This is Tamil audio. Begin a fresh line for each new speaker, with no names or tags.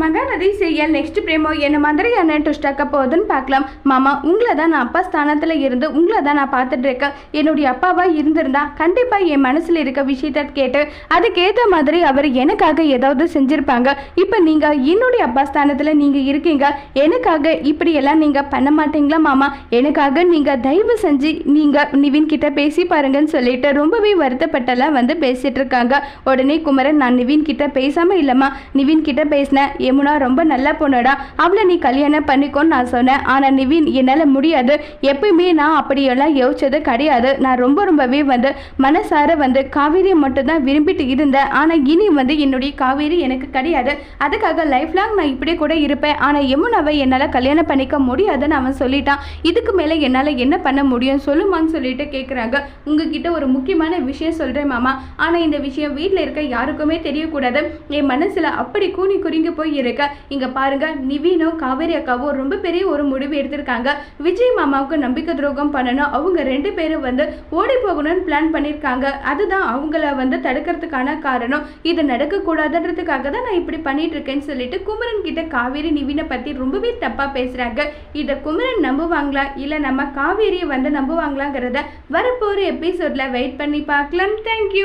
மகாநதி சீரியல் நெக்ஸ்ட் பிரேமோ என்ன மாதிரியான ட்விஸ்ட் ஆக்க போகுதுன்னு பார்க்கலாம். மாமா உங்களை தான் நான் அப்பா ஸ்தானத்தில் இருந்து உங்களை தான் நான் பார்த்துட்டு இருக்கேன். என்னுடைய அப்பாவாக இருந்திருந்தா கண்டிப்பாக என் மனசில் இருக்க விஷயத்த கேட்டு அதுக்கேற்ற மாதிரி அவர் எனக்காக ஏதாவது செஞ்சுருப்பாங்க. இப்போ நீங்கள் என்னுடைய அப்பா ஸ்தானத்தில் நீங்கள் இருக்கீங்க. எனக்காக இப்படியெல்லாம் நீங்கள் பண்ண மாட்டீங்களா மாமா? எனக்காக நீங்கள் தயவு செஞ்சு நீங்கள் நிவின் கிட்ட பேசி பாருங்கன்னு சொல்லிட்டு ரொம்பவே வருத்தப்பட்டெல்லாம் வந்து பேசிட்டு இருக்காங்க. உடனே குமரன் நான் நிவின் கிட்ட பேசாமல் இல்லைம்மா. நிவின் கிட்ட பேசினேன். யமுனா ரொம்ப நல்ல பொண்ணுடா. அவளை நீ கல்யாணம் பண்ணிக்கோன்னு நான் சொன்னேன். ஆனால் நிவின் என்னால் முடியாது. எப்பயுமே நான் அப்படியெல்லாம் யோசிச்சது கிடையாது. நான் ரொம்ப ரொம்பவே வந்து மனசார வந்து காவேரியை மட்டும்தான் விரும்பிட்டு இருந்தேன். ஆனால் இனி வந்து என்னுடைய காவேரி எனக்கு கிடையாது. அதுக்காக லைஃப் லாங் நான் இப்படியே கூட இருப்பேன். ஆனால் யமுனாவை என்னால் கல்யாணம் பண்ணிக்க முடியாதுன்னு அவன் சொல்லிட்டான். இதுக்கு மேலே என்னால் என்ன பண்ண முடியும்? சொல்லுமான்னு சொல்லிட்டு கேட்குறாங்க உங்ககிட்ட ஒரு முக்கியமான விஷயம் சொல்கிறேன் மாமா. ஆனால் இந்த விஷயம் வீட்டில் இருக்க யாருக்குமே தெரியக்கூடாது. என் மனசில் அப்படி கூனி குறுங்கி போய் இருக்க இங்கே பாருங்க நிவீனும் காவேரி அக்காவும் ரொம்ப பெரிய ஒரு முடிவு எடுத்திருக்காங்க. விஜய் மாமாவுக்கு நம்பிக்கை துரோகம் பண்ணணும். அவங்க ரெண்டு பேரும் வந்து ஓடி போகணும்னு பிளான் பண்ணியிருக்காங்க. அதுதான் அவங்கள வந்து தடுக்கிறதுக்கான காரணம். இது நடக்கக்கூடாதுன்றதுக்காக தான் நான் இப்படி பண்ணிட்டு இருக்கேன்னு சொல்லிட்டு குமரன் கிட்ட காவேரி நிவினை பற்றி ரொம்பவே தப்பாக பேசுகிறாங்க இதை குமரன் நம்புவாங்களா? இல்லை நம்ம காவேரியை வந்து நம்புவாங்களாங்கிறத வரப்போகிற எபிசோடில் வெயிட் பண்ணி பார்க்கலாம். தேங்க்யூ